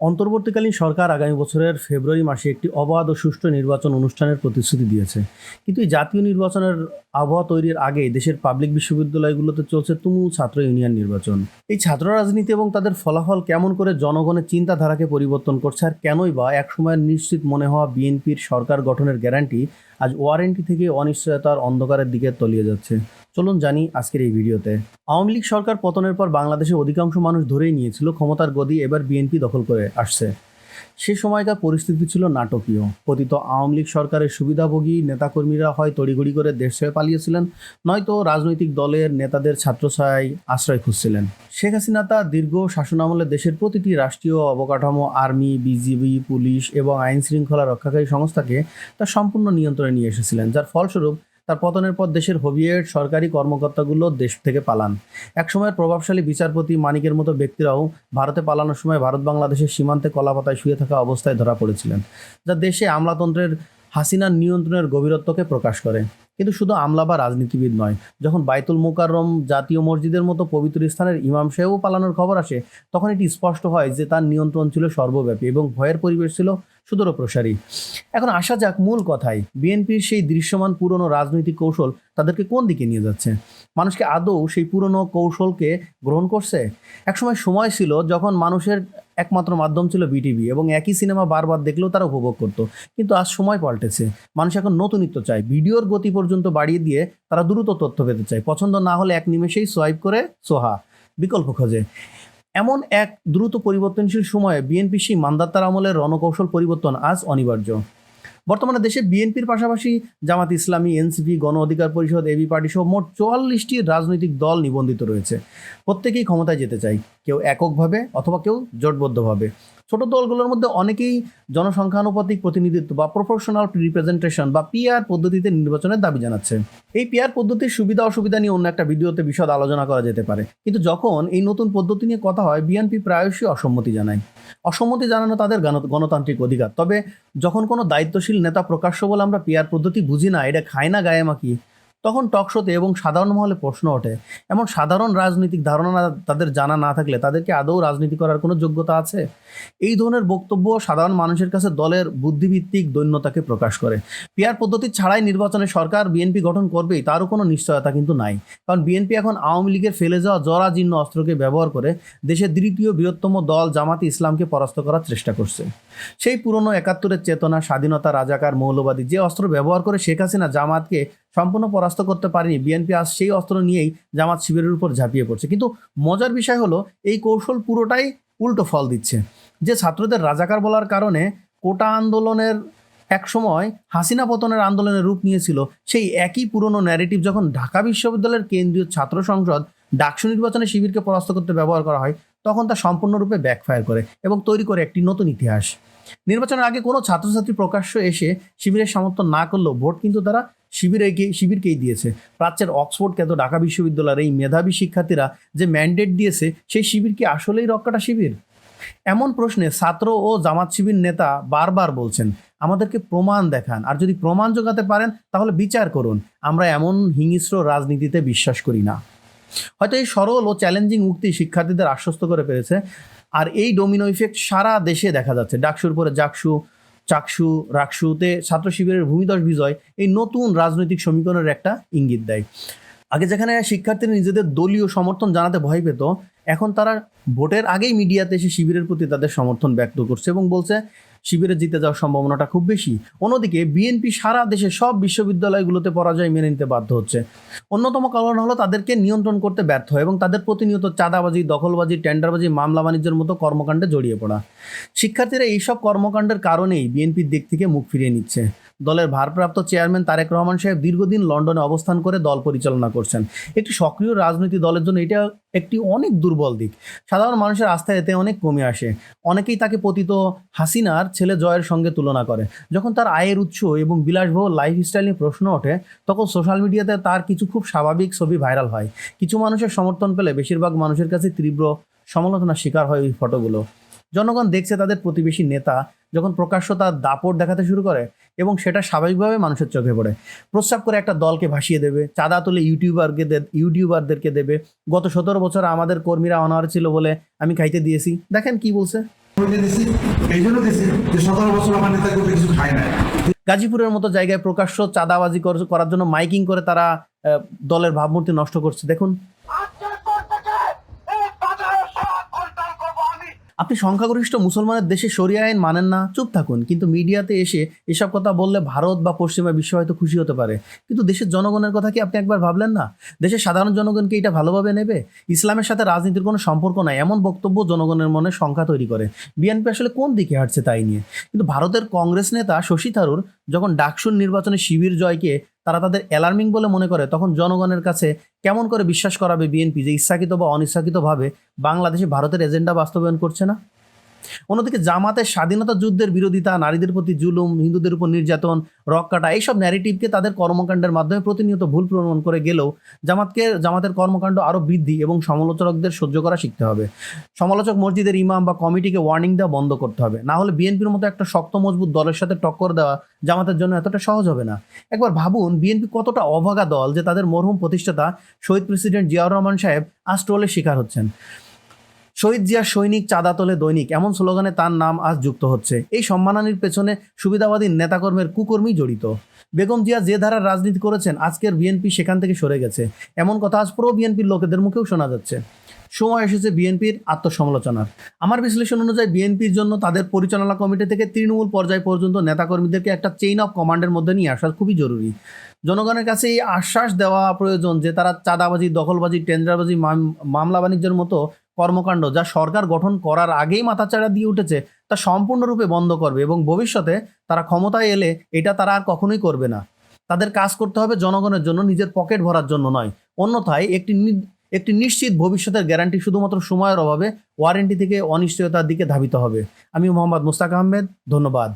অন্তর্বর্তীকালীন সরকার আগামী বছরের ফেব্রুয়ারি মাসে একটি অবাধ ও সুষ্ঠু নির্বাচন অনুষ্ঠানের প্রতিশ্রুতি দিয়েছে। কিন্তু এই জাতীয় নির্বাচনের আবহাওয়া তৈরির আগে দেশের পাবলিক বিশ্ববিদ্যালয়গুলোতে চলছে তুমুল ছাত্র ইউনিয়ন নির্বাচন। এই ছাত্র রাজনীতি এবং তাদের ফলাফল কেমন করে জনগণের চিন্তাধারাকে পরিবর্তন করছে আর কেনই বা একসময় নিশ্চিত মনে হওয়া বিএনপির সরকার গঠনের গ্যারান্টি আজ ওয়ারেন্টি থেকে অনিশ্চয়তার অন্ধকারের দিকে তলিয়ে যাচ্ছে। চলুন জানি আজকের এই ভিডিওতে। আওয়ামী লীগ সরকার পতনের পর বাংলাদেশে অধিকাংশ মানুষ ধরেই নিয়েছিল ক্ষমতার গদি এবার বিএনপি দখল করে আসছে। সে সময়কার পরিস্থিতি ছিল নাটকীয়। পতিত আওয়ামী লীগ সরকারের সুবিধাভোগী নেতাকর্মীরা হয় তড়িঘড়ি করে দেশ ছেড়ে পালিয়েছিলেন, নয়তো রাজনৈতিক দলের নেতাদের ছাত্রছায়ায় আশ্রয় খুঁজছিলেন। শেখ হাসিনা তার দীর্ঘ শাসনামলে দেশের প্রতিটি রাষ্ট্রীয় অবকাঠামো, আর্মি, বিজিবি, পুলিশ এবং আইন শৃঙ্খলা রক্ষাকারী সংস্থাকে তার সম্পূর্ণ নিয়ন্ত্রণে নিয়ে এসেছিলেন, যার ফলস্বরূপ তার পতনের পর দেশের হবিয়েট সরকারি কর্মকর্তাগুলো দেশ থেকে পালান। একসময়ের প্রভাবশালী বিচারপতি মানিকের মতো ব্যক্তিরাও ভারতে পালানোর সময় ভারত বাংলাদেশের সীমান্তে কলাপাতায় শুয়ে থাকা অবস্থায় ধরা পড়েছিলেন, যা দেশে আমলাতন্ত্রের হাসিনার নিয়ন্ত্রণের গভীরত্বকে প্রকাশ করে। কিন্তু শুধু আমলা বা রাজনীতিবিদ নয়, যখন বাইতুল মোকাররম জাতীয় মসজিদের মতো পবিত্র স্থানের ইমাম সাহেবও পালানোর খবর আসে, তখন এটি স্পষ্ট হয় যে তার নিয়ন্ত্রণ ছিল সর্বব্যাপী এবং ভয়ের পরিবেশ ছিল সুদূর প্রসারী। এখন আসা যাক মূল কথায়। বিএনপির সেই দৃশ্যমান পুরনো রাজনৈতিক কৌশল তাদেরকে কোন দিকে নিয়ে যাচ্ছে? মানুষকে আদৌ সেই পুরনো কৌশলকে গ্রহণ করছে? একসময় সময় ছিল যখন মানুষের একমাত্র মাধ্যম ছিল বিটিভি এবং একই সিনেমা বারবার দেখলেও তারা উপভোগ করতো। কিন্তু আজ সময় পাল্টেছে। মানুষ এখন নতুনিত্ব চায়। ভিডিওর গতি পর্যন্ত বাড়িয়ে দিয়ে তারা দ্রুত তথ্য পেতে চায়। পছন্দ না হলে এক নিমেষেই সোয়াইপ করে সোহা। বিকল্প খোঁজে। এমন এক দ্রুত পরিবর্তনশীল সময়ে বিএনপি সেই মান্দাত্তার আমলের রণকৌশল পরিবর্তন আজ অনিবার্য। বর্তমানে দেশে বিএনপির পাশাপাশি জামাত ইসলামী, এনসিপি, গণ অধিকার পরিষদ, এবি পার্টি সহ মোট চুয়াল্লিশটি রাজনৈতিক দল নিবন্ধিত রয়েছে। প্রত্যেকেই ক্ষমতায় যেতে চায়, কেউ এককভাবে অথবা কেউ জোটবদ্ধভাবে। ছোট দলগুলোর মধ্যে অনেকেই জনসংখ্যানুপাতিক প্রতিনিধিত্ব বা প্রফেশনাল রিপ্রেজেন্টেশন বা পিআর পদ্ধতিতে নির্বাচনের দাবি জানাচ্ছে। এই পিআর পদ্ধতির সুবিধা অসুবিধা নিয়ে অন্য একটা ভিডিওতে বিশদ আলোচনা করা যেতে পারে। কিন্তু যখন এই নতুন পদ্ধতি নিয়ে কথা হয় বিএনপি প্রায়শই অসম্মতি জানায়। অসম্মতি জানানো তাদের গণতান্ত্রিক অধিকার। তবে যখন কোনো দায়িত্বশীল নেতা প্রকাশ্য বলে আমরা পিআর পদ্ধতি বুঝি না, এটা খায় না, গায়ে মাখি তখন টকশোতে এবং সাধারণ মহলে প্রশ্ন ওঠে। এমন সাধারণ রাজনৈতিক ধারণা তাদের জানা না থাকলে তাদেরকে আদৌ রাজনীতি করার কোনো যোগ্যতা আছে? এই ধরনের বক্তব্য সাধারণ মানুষের কাছে দলের বুদ্ধিভিত্তিক দৈন্যতাকে প্রকাশ করে। পিয়ার পদ্ধতি ছাড়াই নির্বাচনে সরকার বিএনপি গঠন করবেই, তারও কোনো নিশ্চয়তা কিন্তু নাই। কারণ বিএনপি এখন আওয়ামী লীগের ফেলে যাওয়া জরাজীর্ণ অস্ত্রকে ব্যবহার করে দেশের দ্বিতীয় বৃহত্তম দল জামাতি ইসলামকে পরাস্ত করার চেষ্টা করছে। সেই পুরনো একাত্তরের চেতনা, স্বাধীনতা, রাজাকার, মৌলবাদী যে অস্ত্র ব্যবহার করে শেখ হাসিনা জামাতকে সম্পূর্ণ পরাস্ত করতে পারেনি। বিএনপি আজ সেই অস্ত্র নিয়েই জামাত শিবিরের উপর ঝাঁপিয়ে পড়ছে। কিন্তু মজার বিষয় হলো, এই কৌশল পুরোটাই উল্টো ফল দিচ্ছে। যে ছাত্রদের রাজাকার বলার কারণে কোটা আন্দোলনের এক সময় হাসিনা পতনের আন্দোলনের রূপ নিয়েছিল, সেই একই পুরনো ন্যারেটিভ যখন ঢাকা বিশ্ববিদ্যালয়ের কেন্দ্রীয় ছাত্র সংসদ ডাকসু নির্বাচনে শিবিরকে পরাস্ত করতে ব্যবহার করা হয়, তখন তা সম্পূর্ণরূপে ব্যাকফায়ার করে এবং তৈরি করে একটি নতুন ইতিহাস। নির্বাচনের আগে কোনো ছাত্রছাত্রী প্রকাশ্য এসে শিবিরের সমর্থন না করলেও ভোট কিন্তু তারা শিবিরকে শিবিরকেই দিয়েছে। প্রাচ্যের অক্সফোর্ড খ্যাত ঢাকা বিশ্ববিদ্যালয়ের এই মেধাবী শিক্ষার্থীরা যে ম্যান্ডেট দিয়েছে, সেই শিবির কি আসলেই রক্ষাটা শিবির? এমন প্রশ্নে ছাত্র ও জামাত শিবির নেতা বারবার বলছেন, আমাদেরকে প্রমাণ দেখান। আর যদি প্রমাণ জোগাতে পারেন, তাহলে বিচার করুন। আমরা এমন হিংস্র রাজনীতিতে বিশ্বাস করি না। হয়তো এই সরল ও চ্যালেঞ্জিং উক্তি শিক্ষার্থীদের আশ্বস্ত করে পেরেছে আর এই ডোমিনো ইফেক্ট সারা দেশে দেখা যাচ্ছে। ডাকসুর পরে জাকসু চাকসু রাকসুতে ছাত্র শিবিরের ভূমিদশ বিজয় এই নতুন রাজনৈতিক সমীকরণের একটা ইঙ্গিত দেয়। আগে যেখানে শিক্ষার্থীরা নিজেদের দলীয় সমর্থন জানাতে ভয় পেত, এখন তারা ভোটের আগেই মিডিয়াতে এসে শিবিরের প্রতি তাদের সমর্থন ব্যক্ত করছে এবং বলছে, শিবিরে জিতে যাওয়ার সম্ভাবনাটা খুব বেশি। অন্যদিকে বিএনপি সারা দেশে সব বিশ্ববিদ্যালয়গুলোতে পরাজয় মেনে নিতে বাধ্য হচ্ছে। অন্যতম কারণ হলো তাদেরকে নিয়ন্ত্রণ করতে ব্যর্থ এবং তাদের প্রতিনিয়ত চাঁদাবাজি, দখলবাজি, টেন্ডারবাজি, মামলা বাণিজ্যের মতো কর্মকাণ্ডে জড়িয়ে পড়া। শিক্ষার্থীরা এইসব কর্মকাণ্ডের কারণেই বিএনপির দিক থেকে মুখ ফিরিয়ে নিচ্ছে। দলের ভারপ্রাপ্ত চেয়ারম্যান তারেক রহমান সাহেব দীর্ঘদিন লন্ডনে অবস্থান করে দল পরিচালনা করছেন। একটি সক্রিয় রাজনীতি দলের জন্য এটা একটি অনেক দুর্বল দিক। সাধারণ মানুষের আস্থা এতে অনেক কমে আসে। অনেকেই তাকে পতিত হাসিনার ছেলে জয়ের সঙ্গে তুলনা করে। যখন তার আয়ের উৎস এবং বিলাসবহুল লাইফস্টাইল নিয়ে প্রশ্ন ওঠে, তখন সোশ্যাল মিডিয়াতে তার কিছু খুব স্বাভাবিক ছবি ভাইরাল হয়। কিছু মানুষের সমর্থন পেলে বেশিরভাগ মানুষের কাছে তীব্র সমালোচনার শিকার হয় ওই ফটোগুলো জনগণ দেখছে তাদের প্রতিবেশী নেতা যখন প্রকাশ্য তার দাপট দেখাতে শুরু করে এবং সেটা স্বাভাবিকভাবে মানুষের চোখে পড়ে। প্রস্রাব করে একটা দলকে ভাসিয়ে দেবে চাঁদা তুলে ইউটিউবারকে ইউটিউবারদেরকে দেবে। গত সতেরো বছর আমাদের কর্মীরা অনার ছিল বলে আমি খাইতে দিয়েছি। দেখেন কি বলছে? গাজীপুরের মতো জায়গায় প্রকাশ্য চাঁদাবাজি করার জন্য মাইকিং করে তারা দলের ভাবমূর্তি নষ্ট করছে। দেখুন আপনি সংখ্যাগরিষ্ঠ মুসলমানের দেশে সরিয়া আইন মানেন না, চুপ থাকুন। কিন্তু মিডিয়াতে এসে এসব কথা বললে ভারত বা পশ্চিমা বিশ্ব হয়তো খুশি হতে পারে। কিন্তু দেশের জনগণের কথা কি আপনি একবার ভাবলেন না? দেশের সাধারণ জনগণকে এটা ভালোভাবে নেবে? ইসলামের সাথে রাজনীতির কোনো সম্পর্ক নাই, এমন বক্তব্য জনগণের মনে সংখ্যা তৈরি করে। বিএনপি আসলে কোন দিকে হাঁটছে তাই নিয়ে? কিন্তু ভারতের কংগ্রেস নেতা শশী থারুর যখন ডাকসুর নির্বাচনে শিবির জয়কে তারা তাদের অ্যালার্মিং বলে মনে করে, তখন জনগণের কাছে কেমন করে বিশ্বাস করাবে বিএনপি যে ইচ্ছাকৃত বা অনিচ্ছাকৃতভাবে বাংলাদেশে ভারতের এজেন্ডা বাস্তবায়ন করছে না? অন্যদিকে জামাতের স্বাধীনতা যুদ্ধের বিরোধিতা, নারীদের প্রতি জুলুম, হিন্দুদের উপর নির্যাতন, রক কাটা, এইসব ন্যারেটিভকে তাদের কর্মকাণ্ডের মাধ্যমে প্রতিনিয়ত ভুল প্রমাণ করে গেলেও জামাতকে, জামাতের কর্মকাণ্ড আরও বৃদ্ধি এবং সমালোচকদের সহ্য করা শিখতে হবে। সমালোচক মসজিদের ইমাম বা কমিটিকে ওয়ার্নিং দেওয়া বন্ধ করতে হবে। না হলে বিএনপির মতো একটা শক্ত, মজবুত দলের সাথে টক্কর দেওয়া জামাতের জন্য এতটা সহজ হবে না। একবার ভাবুন, বিএনপি কতটা অভাগা দল যে তাদের মরহুম প্রতিষ্ঠাতা শহীদ প্রেসিডেন্ট জিয়াউর রহমান সাহেব আজ ট্রোলের শিকার হচ্ছেন। শহীদ জিয়া সৈনিক চাঁদা তোলে দৈনিক, এমন স্লোগানে তার নাম আজ যুক্ত হচ্ছে। এই সম্মানানির পেছনে সুবিধাবাদী নেতাকর্মের কুকর্মী জড়িত। বেগম জিয়া যে ধারার রাজনীতি করেছেন, আজকের বিএনপি সেখান থেকে সরে গেছে। এমন কথা আজ প্রো বিএনপির লোকেদের মুখেও শোনা যাচ্ছে। সময় এসেছে বিএনপির আত্মসমালোচনার। আমার বিশ্লেষণ অনুযায়ী বিএনপির জন্য তাদের পরিচালনা কমিটি থেকে তৃণমূল পর্যায় পর্যন্ত নেতাকর্মীদেরকে একটা চেইন অফ কমান্ডের মধ্যে নিয়ে আসা খুবই জরুরি। জনগণের কাছে এই আশ্বাস দেওয়া প্রয়োজন যে তারা চাঁদাবাজি, দখলবাজি, টেন্ডারবাজি, মাম- মামলা বাণিজ্যের মতো কর্মকাণ্ড যা সরকার গঠন করার আগেই মাথাচাড়া দিয়ে উঠেছে, তা সম্পূর্ণরূপে বন্ধ করবে এবং ভবিষ্যতে তারা ক্ষমতায় এলে এটা তারা আর কখনোই করবে না। তাদের কাজ করতে হবে জনগণের জন্য, নিজের পকেট ভরার জন্য নয়। অন্যথায় একটি একটি নিশ্চিত ভবিষ্যতের গ্যারান্টি শুধুমাত্র সময়ের অভাবে ওয়ারেন্টি থেকে অনিশ্চয়তার দিকে ধাবিত হবে। আমি মোহাম্মদ মুস্তাক আহমেদ, ধন্যবাদ।